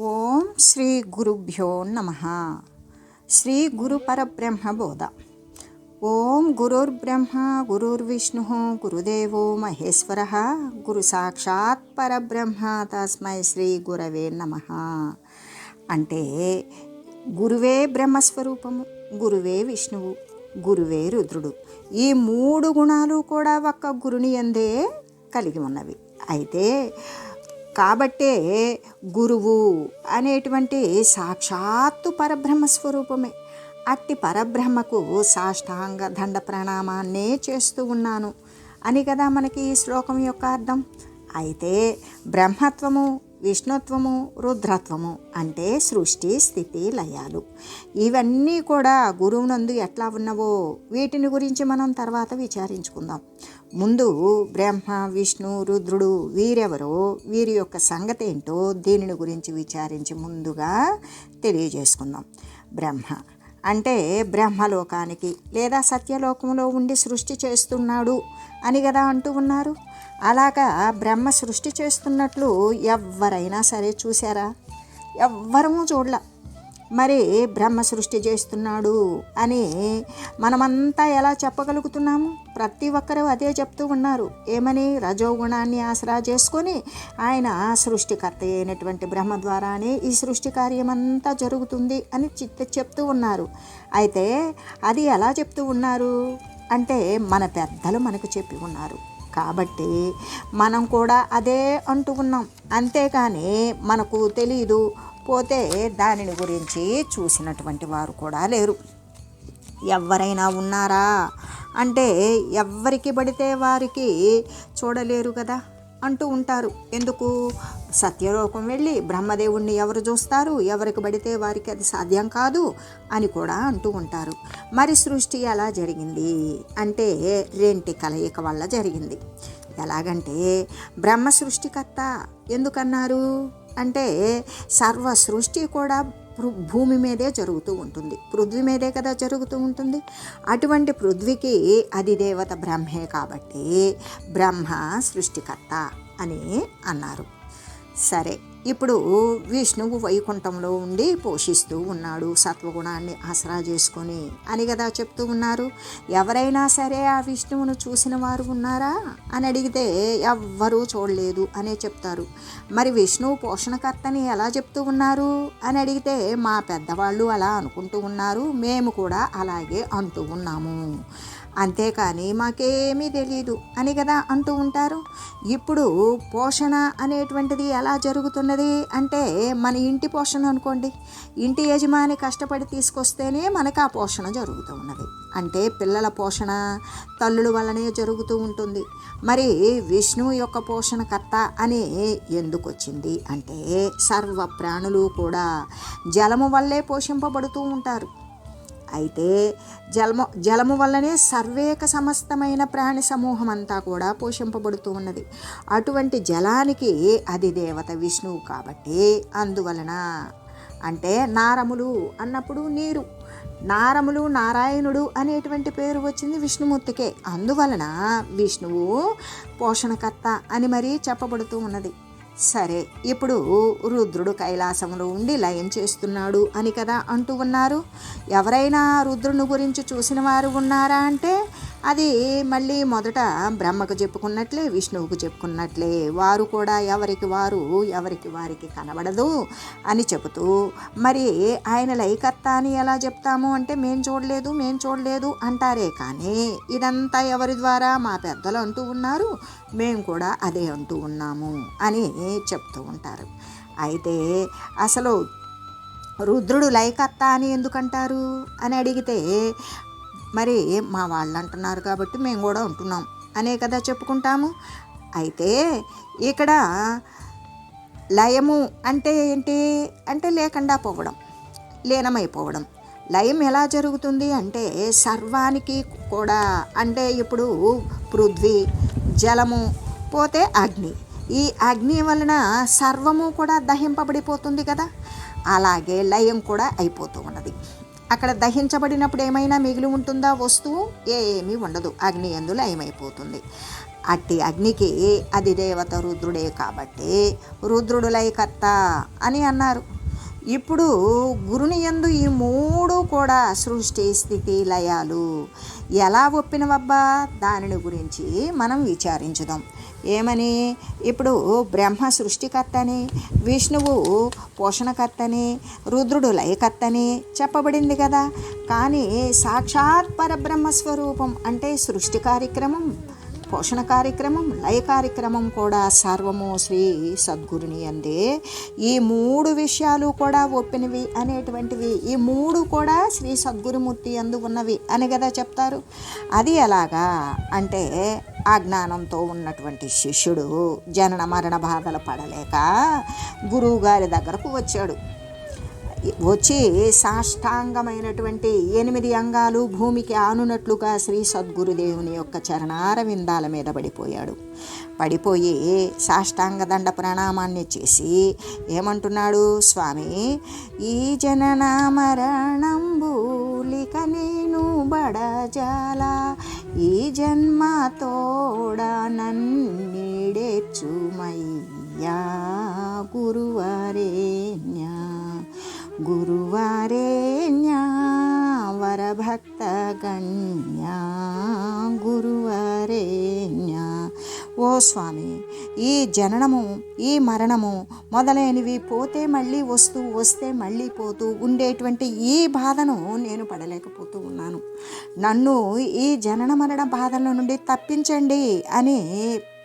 ఓం శ్రీ గురుభ్యో నమ. శ్రీ గురు పరబ్రహ్మ బోధ. ఓం గురుర్బ్రహ్మ గురుర్విష్ణు గురుదేవో మహేశ్వర. గురు సాక్షాత్ పరబ్రహ్మ తస్మై శ్రీ గురవే నమ. అంటే గురువే బ్రహ్మస్వరూపము గురువే విష్ణువు గురువే రుద్రుడు. ఈ మూడు గుణాలు కూడా ఒక్క గురుని ఎందే కలిగి ఉన్నవి. అయితే కాబట్టే గురువు అనేటువంటి సాక్షాత్తు పరబ్రహ్మ స్వరూపమే. అట్టి పరబ్రహ్మకు సాష్టాంగ దండ ప్రణామాన్నే చేస్తూ ఉన్నాను. అని కదా మనకి ఈ శ్లోకం యొక్క అర్థం. అయితే బ్రహ్మత్వము విష్ణుత్వము రుద్రత్వము అంటే సృష్టి స్థితి లయాలు. ఇవన్నీ కూడా గురువునందు ఎట్లా ఉన్నవో వీటిని గురించి మనం తర్వాత విచారించుకుందాం. ముందు బ్రహ్మ విష్ణు రుద్రుడు వీరెవరో వీరి యొక్క సంగతి ఏంటో దీనిని గురించి విచారించి ముందుగా తెలియజేసుకుందాం. బ్రహ్మ అంటే బ్రహ్మలోకానికి లేదా సత్యలోకంలో ఉండి సృష్టి చేస్తున్నాడు అని కదా అంటూ ఉన్నారు. అలాగా బ్రహ్మ సృష్టి చేస్తున్నట్లు ఎవరైనా సరే చూసారా ఎవ్వరము చూడలే. మరి బ్రహ్మ సృష్టి చేస్తున్నాడు అని మనమంతా ఎలా చెప్పగలుగుతున్నాము? ప్రతి ఒక్కరూ అదే చెప్తూ ఉన్నారు. ఏమని? రజోగుణాన్ని ఆసరా చేసుకొని ఆయన సృష్టికర్త అయినటువంటి బ్రహ్మ ద్వారానే ఈ సృష్టి కార్యమంతా జరుగుతుంది అని చిత్త చెప్తూ ఉన్నారు. అయితే అది ఎలా చెప్తూ ఉన్నారు? అంటే మన పెద్దలు మనకు చెప్పి ఉన్నారు. కాబట్టి మనం కూడా అదే అంటూ ఉన్నాం. అంతేకాని మనకు తెలియదు పోతే దానిని గురించి చూసినటువంటి వారు కూడా లేరు. ఎవరైనా ఉన్నారా? అంటే ఎవరికి పడితే వారికి చూడలేరు కదా? అంటూ ఉంటారు. ఎందుకు? సత్యలోకం వెళ్ళి బ్రహ్మదేవుణ్ణి ఎవరు చూస్తారు? ఎవరికి పడితే వారికి అది సాధ్యం కాదు అని కూడా అంటూ ఉంటారు. మరి సృష్టి ఎలా జరిగింది? అంటే రెంటి కలయిక వల్ల జరిగింది. ఎలాగంటే బ్రహ్మ సృష్టికర్త ఎందుకన్నారు? అంటే సర్వ సృష్టి కూడా భూమి మీదే జరుగుతూ ఉంటుంది. పృథ్వీ మీదే కదా జరుగుతూ ఉంటుంది. అటువంటి పృథ్వీకి అది దేవత బ్రహ్మే కాబట్టి బ్రహ్మ సృష్టికర్త అని అన్నారు. సరే. ఇప్పుడు విష్ణువు వైకుంఠంలో ఉండి పోషిస్తూ ఉన్నాడు సత్వగుణాన్ని ఆసరా చేసుకొని అని కదా చెప్తూ ఉన్నారు. ఎవరైనా సరే ఆ విష్ణువును చూసిన వారు ఉన్నారా? అని అడిగితే ఎవ్వరూ చూడలేదు అనే చెప్తారు. మరి విష్ణువు పోషణకర్తని ఎలా చెప్తూ ఉన్నారు? అని అడిగితే మా పెద్దవాళ్ళు అలా అనుకుంటూ ఉన్నారు మేము కూడా అలాగే అంటూ ఉన్నాము. అంతేకాని మాకేమీ తెలియదు అని కదా అంటూ ఉంటారు. ఇప్పుడు పోషణ అనేటువంటిది ఎలా జరుగుతున్నది అంటే మన ఇంటి పోషణ అనుకోండి. ఇంటి యజమాని కష్టపడి తీసుకొస్తేనే మనకు ఆ పోషణ జరుగుతూ ఉన్నది. అంటే పిల్లల పోషణ తల్లుల వల్లనే జరుగుతూ ఉంటుంది. మరి విష్ణువు యొక్క పోషణకర్త అని ఎందుకు వచ్చింది అంటే సర్వ ప్రాణులు కూడా జలము వల్లే పోషింపబడుతూ ఉంటారు. అయితే జలము జలము వల్లనే సర్వేక సమస్తమైన ప్రాణి సమూహం అంతా కూడా పోషింపబడుతూ ఉన్నది. అటువంటి జలానికి అది దేవత విష్ణువు కాబట్టి అందువలన అంటే నారములు అన్నప్పుడు నీరు. నారములు నారాయణుడు అనేటువంటి పేరు వచ్చింది విష్ణుమూర్తికే. అందువలన విష్ణువు పోషణకర్త అని మరీ చెప్పబడుతూ ఉన్నది. సరే ఇప్పుడు రుద్రుడు కైలాసంలో ఉండి లయం చేస్తున్నాడు అని కదా అంటూ ఉన్నారు. ఎవరైనా రుద్రుని గురించి చూసిన వారు ఉన్నారా అంటే అది మళ్ళీ మొదట బ్రహ్మకు చెప్పుకున్నట్లే విష్ణువుకు చెప్పుకున్నట్లే. వారు కూడా ఎవరికి వారు ఎవరికి వారికి కనబడదు అని చెబుతూ మరి ఆయన లైకర్త అని ఎలా చెప్తాము అంటే మేం చూడలేదు మేం చూడలేదు అంటారే కానీ ఇదంతా ఎవరి ద్వారా? మా పెద్దలు అంటూ ఉన్నారు మేము కూడా అదే అంటూ ఉన్నాము అని చెప్తూ ఉంటారు. అయితే అసలు రుద్రుడు లైకర్త అని ఎందుకంటారు? అని అడిగితే మరి మా వాళ్ళు అంటున్నారు కాబట్టి మేము కూడా ఉంటున్నాం. అనే కదా చెప్పుకుంటాము. అయితే ఇక్కడ లయము అంటే ఏంటి? అంటే లేకుండా పోవడం లీనమైపోవడం. లయం ఎలా జరుగుతుంది అంటే సర్వానికి కూడా అంటే ఇప్పుడు పృథ్వీ జలము పోతే అగ్ని. ఈ అగ్ని వలన సర్వము కూడా దహింపబడిపోతుంది కదా. అలాగే లయం కూడా అయిపోతూ ఉన్నది. అక్కడ దహించబడినప్పుడు ఏమైనా మిగిలి ఉంటుందా వస్తువు? ఏమీ ఉండదు. అగ్ని ఎందులో ఏమైపోతుంది? అట్టి అగ్నికి అధిదేవత రుద్రుడే కాబట్టి రుద్రుడు లైకర్త అని అన్నారు. ఇప్పుడు గురుని యందు ఈ మూడు కూడా సృష్టి స్థితి లయాలు. ఎలా ఒప్పినవబ్బా? దానిని గురించి మనం విచారించుదాం. ఏమని? ఇప్పుడు బ్రహ్మ సృష్టికర్తని విష్ణువు పోషణకర్తని రుద్రుడు లయకర్తని చెప్పబడింది కదా. కానీ సాక్షాత్ పరబ్రహ్మ స్వరూపం అంటే సృష్టి కార్యక్రమం పోషణ కార్యక్రమం లయ కార్యక్రమం కూడా సర్వము శ్రీ సద్గురుని అందే. ఈ మూడు విషయాలు కూడా ఒప్పినవి అనేటువంటివి. ఈ మూడు కూడా శ్రీ సద్గురుమూర్తి అందు ఉన్నవి అని కదా చెప్తారు. అది ఎలాగా అంటే ఆ జ్ఞానంతో ఉన్నటువంటి శిష్యుడు జనన మరణ బాధలు పడలేక గురువు గారి దగ్గరకు వచ్చాడు. వచ్చి సాష్టాంగమైనటువంటి ఎనిమిది అంగాలు భూమికి ఆనునట్లుగా శ్రీ సద్గురుదేవుని యొక్క చరణార విందాల మీద పడిపోయాడు. పడిపోయి సాష్టాంగ దండ ప్రణామాన్ని చేసి ఏమంటున్నాడు? స్వామి ఈ జనన మరణంబూలిక నేను బడజాల. ఈ జన్మ తోడ నన్నీడేర్చుమయ్యా గురువరేణ్యా. గురువారేణ్యా భక్త గణ్యా గురువరేణ్యా. ఓ స్వామి ఈ జననము ఈ మరణము మొదలైనవి పోతే మళ్ళీ వస్తూ వస్తే మళ్ళీ పోతూ ఉండేటువంటి ఈ బాధను నేను పడలేకపోతూ ఉన్నాను. నన్ను ఈ జనన మరణ బాధల నుండి తప్పించండి అని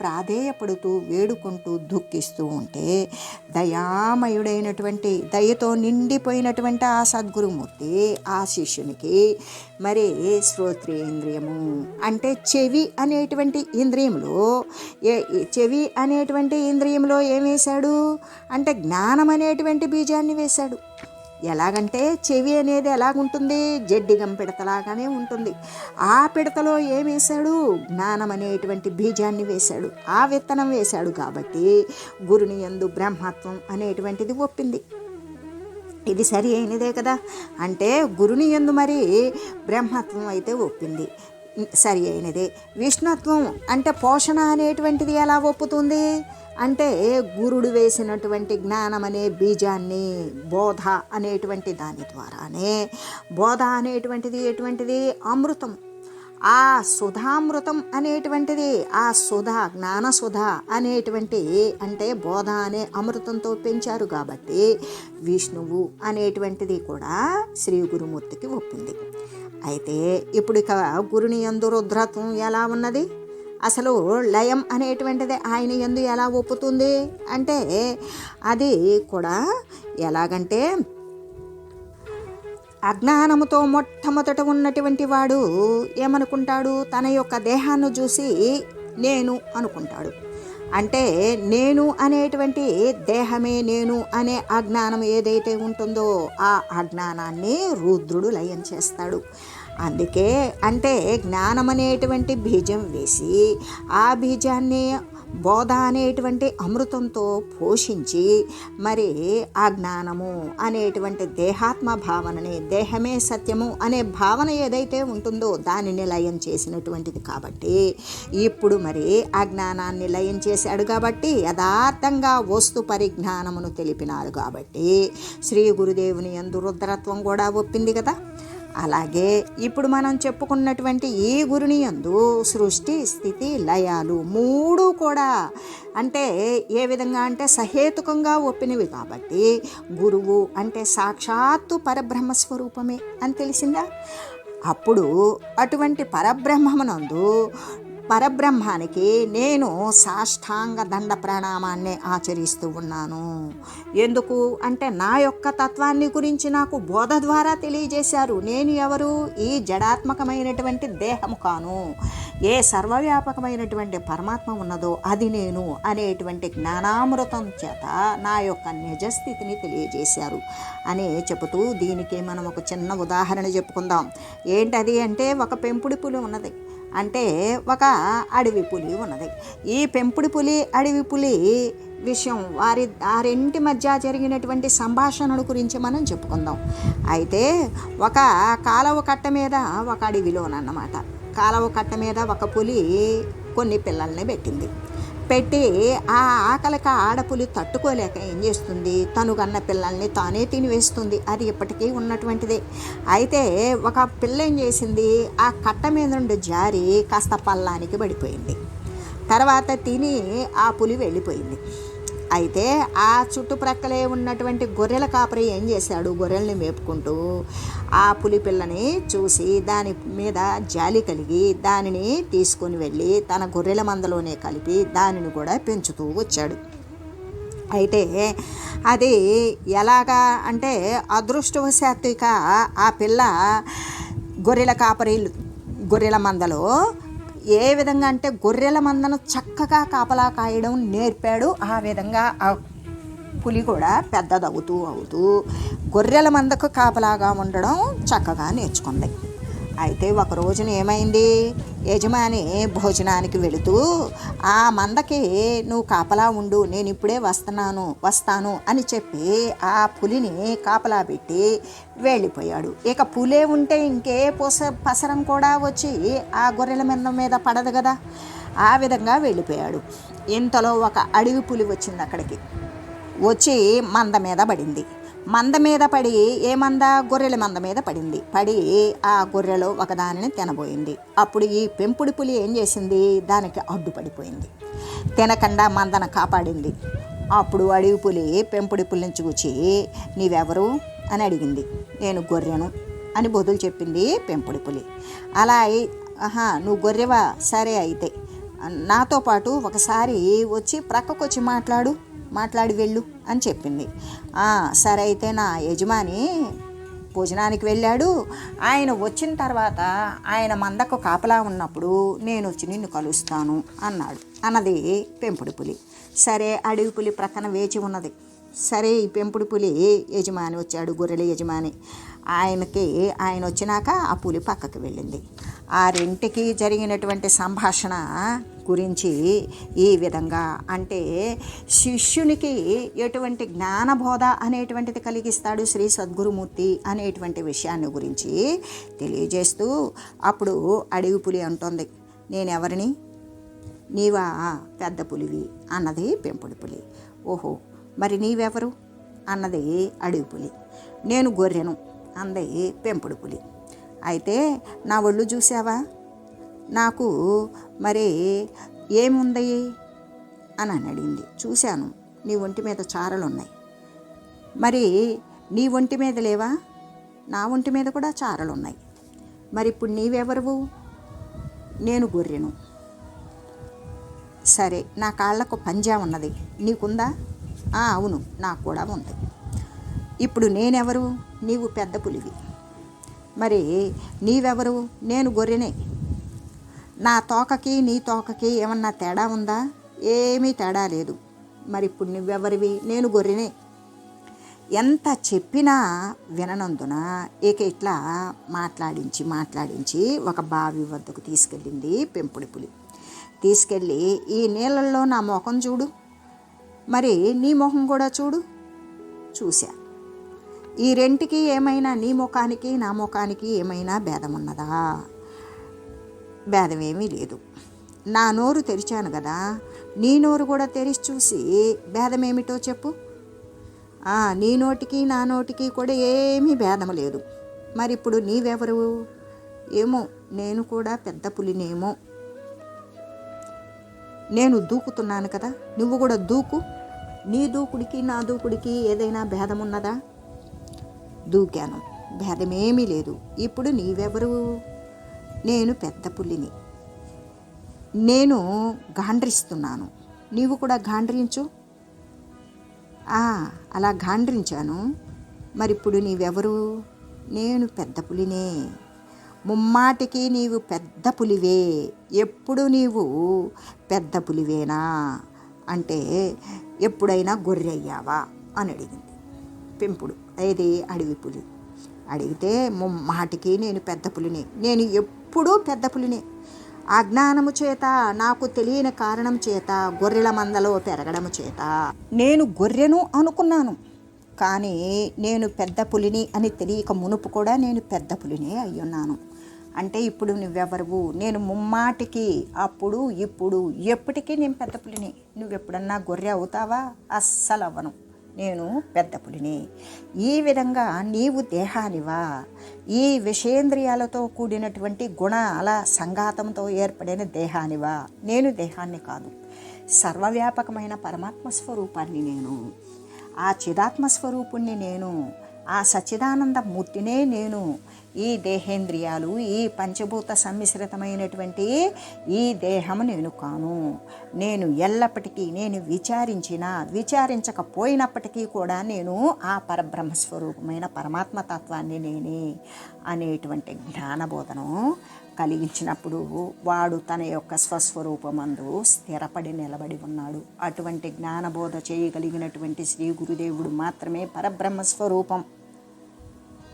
ప్రాధేయపడుతూ వేడుకుంటూ దుఃఖిస్తూ ఉంటే దయామయుడైనటువంటి దయతో నిండిపోయినటువంటి ఆ సద్గురుమూర్తి ఆ శిష్యునికి మరి శ్రోత్రేంద్రియము అంటే చెవి అనేటువంటి ఇంద్రియంలో ఏ చెవి అనేటువంటి ఇంద్రియంలో ఏం వేశాడు? అంటే జ్ఞానం అనేటువంటి బీజాన్ని వేశాడు. ఎలాగంటే చెవి అనేది ఎలాగుంటుంది? జడ్డిగం పిడతలాగానే ఉంటుంది. ఆ పిడతలో ఏం వేశాడు? జ్ఞానం అనేటువంటి బీజాన్ని వేశాడు. ఆ విత్తనం వేశాడు కాబట్టి గురుని యందు బ్రహ్మత్వం అనేటువంటిది ఒప్పింది. ఇది సరి అయినదే కదా? అంటే గురుని ఎందు మరి బ్రహ్మత్వం అయితే ఒప్పింది. సరి అయినదే. విష్ణుత్వం అంటే పోషణ అనేటువంటిది ఎలా ఒప్పుతుంది? అంటే గురుడు వేసినటువంటి జ్ఞానం అనే బీజాన్ని బోధ అనేటువంటి దాని ద్వారానే. బోధ అనేటువంటిది ఎటువంటిది? అమృతం. ఆ సుధామృతం అనేటువంటిది ఆ సుధ జ్ఞాన సుధ అనేటువంటి అంటే బోధ అనే అమృతంతో పెంచారు కాబట్టి విష్ణువు అనేటువంటిది కూడా శ్రీ గురుమూర్తికి ఒప్పింది. అయితే ఇప్పుడు ఇక గురుని ఎందు రుద్రత్వం ఎలా ఉన్నది? అసలు లయం అనేటువంటిది ఆయన ఎందు ఎలా ఒప్పుతుంది? అంటే అది కూడా ఎలాగంటే అజ్ఞానముతో మొట్టమొదట ఉన్నటువంటి వాడు ఏమనుకుంటాడు? తన యొక్క దేహాన్ని చూసి నేను అనుకుంటాడు. అంటే నేను అనేటువంటి దేహమే నేను అనే అజ్ఞానం ఏదైతే ఉంటుందో ఆ అజ్ఞానాన్ని రుద్రుడు లయం చేస్తాడు. అందుకే అంటే జ్ఞానం అనేటువంటి బీజం వేసి ఆ బీజాన్ని బోధ అనేటువంటి అమృతంతో పోషించి మరి ఆ జ్ఞానము అనేటువంటి దేహాత్మ భావనని దేహమే సత్యము అనే భావన ఏదైతే ఉంటుందో దానిని లయం చేసినటువంటిది కాబట్టి ఇప్పుడు మరి ఆ జ్ఞానాన్ని లయం చేశాడు కాబట్టి యథార్థంగా వస్తు పరిజ్ఞానమును తెలిపినారు కాబట్టి శ్రీ గురుదేవుని ఎందు రుద్రత్వం కూడా ఒప్పింది కదా. అలాగే ఇప్పుడు మనం చెప్పుకున్నటువంటి ఈ గురుని యందు సృష్టి స్థితి లయాలు మూడు కూడా అంటే ఏ విధంగా అంటే సహేతుకంగా ఒప్పినవి కాబట్టి గురువు అంటే సాక్షాత్తు పరబ్రహ్మ స్వరూపమే అని తెలిసిందా? అప్పుడు అటువంటి పరబ్రహ్మమునందు పరబ్రహ్మానికి నేను సాష్టాంగ దండ ప్రణామాన్ని ఆచరిస్తూ ఉన్నాను. ఎందుకు? అంటే నా యొక్క తత్వాన్ని గురించి నాకు బోధ ద్వారా తెలియజేశారు. నేను ఎవరు? ఈ జడాత్మకమైనటువంటి దేహము కాను. ఏ సర్వవ్యాపకమైనటువంటి పరమాత్మ ఉన్నదో అది నేను అనేటువంటి జ్ఞానామృతం చేత నా యొక్క నిజస్థితిని తెలియజేశారు అని చెబుతూ దీనికి మనం ఒక చిన్న ఉదాహరణ చెప్పుకుందాం. ఏంటది అంటే ఒక పెంపుడు పులి ఉన్నది. అంటే ఒక అడవి పులి ఉన్నది. ఈ పెంపుడు పులి అడవి పులి విషయం వారి ఆ రెంటి మధ్య జరిగినటువంటి సంభాషణల గురించి మనం చెప్పుకుందాం. అయితే ఒక కాలవ కట్ట మీద ఒక అడవిలోనన్నమాట. కాలవ కట్ట మీద ఒక పులి కొన్ని పిల్లల్ని పెట్టింది. పెట్టి ఆ ఆకలికి ఆడపులి తట్టుకోలేక ఏం చేస్తుంది? తను కన్న పిల్లల్ని తానే తినివేస్తుంది. అది ఇప్పటికీ ఉన్నటువంటిదే. అయితే ఒక పిల్ల ఏం చేసింది? ఆ కట్ట మీద నుండి జారి కాస్త పల్లానికి పడిపోయింది. తర్వాత తిని ఆ పులి వెళ్ళిపోయింది. అయితే ఆ చుట్టుప్రక్కలే ఉన్నటువంటి గొర్రెల కాపరి ఏం చేశాడు? గొర్రెల్ని మేపుకుంటూ ఆ పులి పిల్లని చూసి దాని మీద జాలి కలిగి దానిని తీసుకొని వెళ్ళి తన గొర్రెల మందలోనే కలిపి దానిని కూడా పెంచుతూ వచ్చాడు. అయితే అది ఎలాగా అంటే అదృష్టవశాత్తుగా ఆ పిల్ల గొర్రెల కాపరి గొర్రెల మందలో ఏ విధంగా అంటే గొర్రెల మందను చక్కగా కాపలా కాయడం నేర్పాడు. ఆ విధంగా ఆ పులి కూడా పెద్దదవుతూ అవుతూ గొర్రెల మందకు కాపలాగా ఉండడం చక్కగా నేర్చుకుంది. అయితే ఒక రోజున ఏమైంది? యజమాని భోజనానికి వెళుతూ ఆ మందకి నువ్వు కాపలా ఉండు నేను ఇప్పుడే వస్తున్నాను వస్తాను అని చెప్పి ఆ పులిని కాపలా పెట్టి వెళ్ళిపోయాడు. ఇక పులే ఉంటే ఇంకే పొస పసరం కూడా వచ్చి ఆ గొర్రెల మీద మీద పడదు కదా? ఆ విధంగా వెళ్ళిపోయాడు. ఇంతలో ఒక అడవి పులి వచ్చింది అక్కడికి. వచ్చి మంద మీద పడింది. మంద మీద పడి ఏ మంద? గొర్రెల మంద మీద పడింది. పడి ఆ గొర్రెలు ఒకదానిని తినబోయింది. అప్పుడు ఈ పెంపుడు పులి ఏం చేసింది? దానికి అడ్డుపడిపోయింది. తినకుండా మందను కాపాడింది. అప్పుడు అడవి పులి పెంపుడు పులిని చూచి నీవెవరు? అని అడిగింది. నేను గొర్రెను అని బదులు చెప్పింది పెంపుడు పులి. అలా అయి ఆహా నువ్వు గొర్రెవా? సరే అయితే. నాతో పాటు ఒకసారి వచ్చి ప్రక్కకు వచ్చి మాట్లాడు. మాట్లాడి వెళ్ళు అని చెప్పింది. సరే అయితే నా యజమాని భోజనానికి వెళ్ళాడు. ఆయన వచ్చిన తర్వాత ఆయన మందకు కాపలా ఉన్నప్పుడు నేను వచ్చి నిన్ను కలుస్తాను అన్నాడు. అన్నది పెంపుడు పులి. సరే అడవి పులి ప్రక్కన వేచి ఉన్నది. సరే ఈ పెంపుడు పులి యజమాని వచ్చాడు గొర్రెల యజమాని. ఆయనకి ఆయన వచ్చినాక ఆ పులి పక్కకి వెళ్ళింది. ఆ రెంటికి జరిగినటువంటి సంభాషణ గురించి ఈ విధంగా అంటే శిష్యునికి ఎటువంటి జ్ఞానబోధ అనేటువంటిది కలిగిస్తాడు శ్రీ సద్గురుమూర్తి అనేటువంటి విషయాన్ని గురించి తెలియజేస్తూ అప్పుడు అడవి పులి అంటుంది నేనెవరిని? నీవా పెద్ద పులివి అన్నది పెంపుడు పులి. ఓహో మరి నీవెవరు? అన్నది అడవి పులి. నేను గొర్రెను. అంది పెంపుడు పులి. అయితే నా ఒళ్ళు చూసావా నాకు మరి ఏముంది? అని అని అడిగింది. చూశాను నీ ఒంటి మీద చారలు ఉన్నాయి మరి నీ ఒంటి మీద లేవా? నా ఒంటి మీద కూడా చారలు ఉన్నాయి మరి ఇప్పుడు నీవెవరువు? నేను గొర్రెను. సరే నా కాళ్ళకు పంజా ఉన్నది. నీకుందా? అవును నాకు కూడా ఉంది. ఇప్పుడు నేనెవరు? నీవు పెద్ద పులివి. మరి నీవెవరు? నేను గొర్రెనే. నా తోకకి నీ తోకకి ఏమన్నా తేడా ఉందా? ఏమీ తేడా లేదు. మరి ఇప్పుడు నువ్వెవరివి? నేను గొర్రెనే. ఎంత చెప్పినా విననందున ఇక ఇట్లా మాట్లాడించి మాట్లాడించి ఒక బావి వద్దకు తీసుకెళ్ళింది పెంపుడి పులి. తీసుకెళ్ళి ఈ నీళ్ళల్లో నా ముఖం చూడు. మరి నీ ముఖం కూడా చూడు. చూశా. ఈ రెంటికి ఏమైనా నీ ముఖానికి నా ముఖానికి ఏమైనా భేదం ఉన్నదా భేదమేమీ లేదు. నా నోరు తెరిచాను కదా నీ నోరు కూడా తెరిచి చూసి భేదమేమిటో చెప్పు. నీ నోటికి నా నోటికి కూడా ఏమీ భేదం లేదు. మరి ఇప్పుడు నీవెవరు? ఏమో నేను కూడా పెద్ద పులినేమో. నేను దూకుతున్నాను కదా నువ్వు కూడా దూకు. నీ దూకుడికి నా దూకుడికి ఏదైనా భేదం ఉన్నదా దూకాను. భేదమేమీ లేదు. ఇప్పుడు నీవెవరు? నేను పెద్ద పులిని నేను గాండ్రిస్తున్నాను. నీవు కూడా గాండ్రించు. అలా గాండ్రించాను. మరి ఇప్పుడు నీవెవరు? నేను పెద్ద పులినే. ముమ్మాటికి నీవు పెద్ద పులివే. ఎప్పుడు నీవు పెద్ద పులివేనా? అంటే ఎప్పుడైనా గొర్రె అయ్యావా? అని అడిగింది. పెంపుడు. ఏది? అడవి పులి. అడిగితే ముమ్మాటికి నేను పెద్ద పులిని. నేను ఎప్పుడూ పెద్ద పులిని. అజ్ఞానము చేత నాకు తెలియని కారణం చేత గొర్రెల మందలో పెరగడము చేత. నేను గొర్రెను అనుకున్నాను. కానీ నేను పెద్ద పులిని అని తెలియక మునుపు కూడా నేను పెద్ద పులినే అయ్యున్నాను. అంటే ఇప్పుడు నువ్వెవరు నేను ముమ్మాటికి అప్పుడు ఇప్పుడు ఎప్పటికీ నేను పెద్ద పులిని. నువ్వెప్పుడన్నా గొర్రె అవుతావా? అస్సలు అవ్వను నేను పెద్ద పులిని ఈ విధంగా నీవు దేహానివా? ఈ విషేంద్రియాలతో కూడినటువంటి గుణాల సంఘాతంతో ఏర్పడిన దేహానివా? నేను దేహాన్ని కాదు. సర్వవ్యాపకమైన పరమాత్మ స్వరూపాన్ని నేను. ఆ చిదాత్మ స్వరూపుణ్ణి నేను. ఆ సచ్చిదానంద మూర్తినే నేను. ఈ దేహేంద్రియాలు ఈ పంచభూత సమ్మిశ్రితమైనటువంటి ఈ దేహము నేను కాను. నేను ఎల్లప్పటికీ నేను విచారించిన విచారించకపోయినప్పటికీ కూడా నేను ఆ పరబ్రహ్మ స్వరూపమైన పరమాత్మ తత్వాన్ని నేనే అనేటువంటి జ్ఞానబోధనం కలిగించినప్పుడు వాడు తన యొక్క స్వస్వరూపమందు స్థిరపడి నిలబడి ఉన్నాడు. అటువంటి జ్ఞానబోధ చేయగలిగినటువంటి శ్రీ గురుదేవుడు మాత్రమే పరబ్రహ్మ స్వరూపం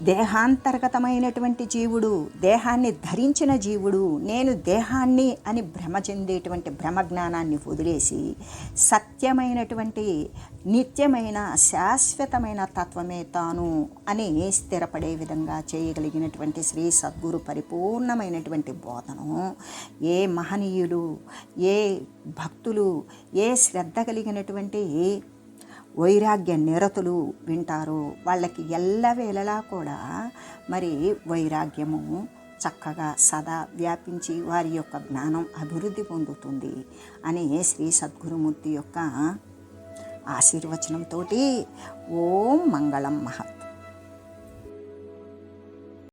దేహాంతర్గతమైనటువంటి జీవుడు దేహాన్ని ధరించిన జీవుడు నేను దేహాన్ని అని భ్రమ చెందేటువంటి భ్రమ జ్ఞానాన్ని వదిలేసి సత్యమైనటువంటి నిత్యమైన శాశ్వతమైన తత్వమే తాను అని స్థిరపడే విధంగా చేయగలిగినటువంటి శ్రీ సద్గురు పరిపూర్ణమైనటువంటి బోధను ఏ మహనీయులు ఏ భక్తులు ఏ శ్రద్ధ కలిగినటువంటి వైరాగ్య నిరతులు వింటారు. వాళ్ళకి ఎల్లవేళలా కూడా మరి వైరాగ్యము చక్కగా సదా వ్యాపించి వారి యొక్క జ్ఞానం అభివృద్ధి పొందుతుంది అని శ్రీ సద్గురుమూర్తి యొక్క ఆశీర్వచనంతో ఓం మంగళం మహత్.